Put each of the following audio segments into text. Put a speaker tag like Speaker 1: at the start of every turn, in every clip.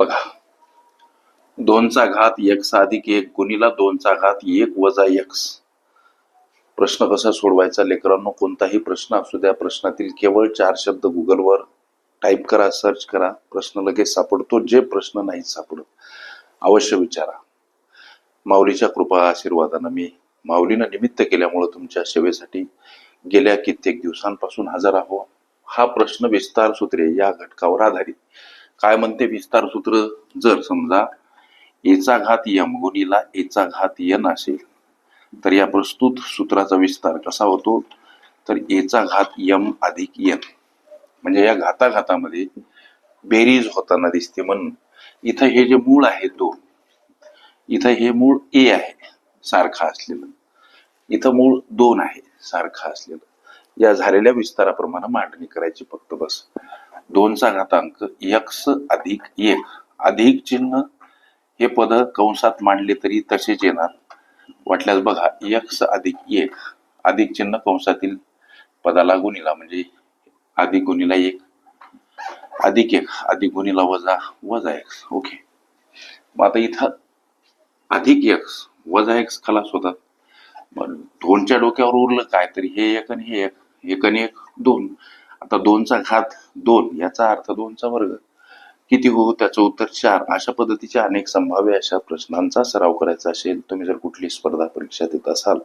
Speaker 1: बघा. दोनचा घात एक्स अधिक एक गुणीला दोनचा घात एक वजा एक्स प्रश्न कसा सोडवायचा लेकरांनो? कोणताही प्रश्न असू द्या. प्रश्नातील केवळ चार शब्द गुगलवर टाईप करा सर्च करा. प्रश्न लगेच सापडतो. जे प्रश्न नाही सापडत अवश्य विचारा. माऊलीच्या कृपा आशीर्वादानं मी माऊलीनं निमित्त केल्यामुळं तुमच्या सेवेसाठी गेल्या कित्येक दिवसांपासून हजर आहो. हा प्रश्न विस्तार सूत्रे या घटकावर आधारित. काय म्हणते विस्तार सूत्र? जर समजा एचा घात यम गुणीला एचा घात यन असेल तर या प्रस्तुत सूत्राचा विस्तार कसा होतो? तर एचा घात यम अधिक यन. म्हणजे या घाताघातामध्ये बेरीज होताना दिसते म्हणून. इथं हे जे मूळ आहे दोन इथं हे मूळ ए आहे सारखं असलेलं. इथं मूळ दोन आहे सारखं असलेलं. या झालेल्या विस्ताराप्रमाणे मांडणी करायची फक्त बस. दोनचा घातांक यक्स अधिक एक. अधिक चिन्ह हे पद कंसात मांडले तरी तसेच येणार. वाटल्यास बघा यक्स अधिक एक. अधिक चिन्ह कंसातील पदाला गुणीला म्हणजे अधिक गुणीला एक. अधिक एक. अधिक गुणीला वजा वजा एक्स ओके. मग आता इथं अधिक एक्स वजा एक्स खलास होतात. मग दोनच्या डोक्यावर उरलं काय तरी हे एक आणि हे एक. एक आणि एक दोन. आता दोनचा घात दोन याचा अर्थ दोनचा वर्ग. किती हो त्याचं उत्तर चार. अशा पद्धतीच्या अनेक संभाव्य अशा प्रश्नांचा सराव करायचा असेल तुम्ही जर कुठली स्पर्धा परीक्षा देत असाल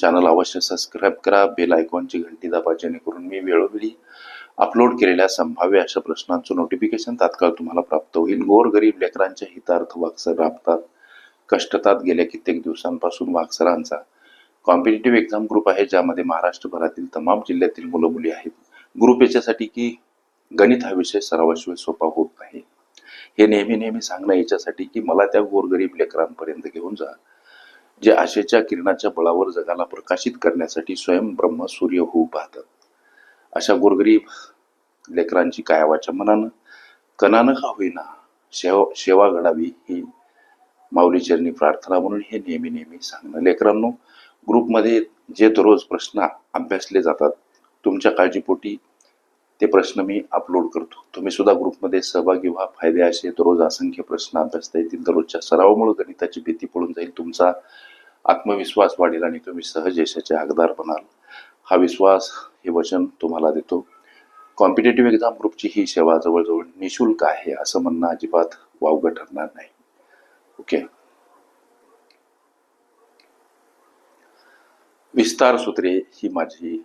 Speaker 1: चॅनल अवश्य सबस्क्राईब करा. बेल आयकॉनची घंटी दाबा जेणेकरून मी वेळोवेळी अपलोड केलेल्या संभाव्य अशा प्रश्नांचं नोटिफिकेशन तात्काळ तुम्हाला प्राप्त होईल. गोरगरीब लेकरांच्या हितार्थ वाक्सर राबतात. कष्टतात गेल्या कित्येक दिवसांपासून वाक्सरांचा. कॉम्पिटेटिव्ह एक्झाम ग्रुप आहे ज्यामध्ये महाराष्ट्रभरातील तमाम जिल्ह्यातील मुलं मुली आहेत. ग्रुप याच्यासाठी की गणित हा विषय सरावाशिवाय सोपा होत नाही. हे नेहमी नेहमी सांगणं याच्यासाठी की मला त्या गोरगरीब लेकरांपर्यंत घेऊन जा जे आशेच्या किरणाच्या बळावर जगाला प्रकाशित करण्यासाठी स्वयं ब्रह्म सूर्य होऊ पाहतात. अशा गोरगरीब लेकरांची कायावाच्या मनानं कणानं का होईना सेवा सेवा घडावी ही माऊलीचरणी प्रार्थना म्हणून हे नेहमी नेहमी सांगणं. लेकरांनो ग्रुपमध्ये जे दररोज प्रश्न अभ्यासले जातात. तुमच्या काळजीपोटी ते प्रश्न मी अपलोड करतो. तुम्ही सुद्धा ग्रुपमध्ये सहभागी व्हा. फायदे असे दररोज असंख्य प्रश्न अभ्यासता येतील. दररोजच्या सरावामुळे गणिताची भीती पळून जाईल. तुमचा आत्मविश्वास वाढेल आणि तुम्ही सहज यशाचे हकदार बनाल. हा विश्वास हे वचन तुम्हाला देतो. कॉम्पिटेटिव्ह एक्झाम ग्रुपची ही सेवा जवळजवळ निशुल्क आहे असं म्हणणं अजिबात वावगं ठरणार नाही. ओके? विस्तार सूत्रे ही माझी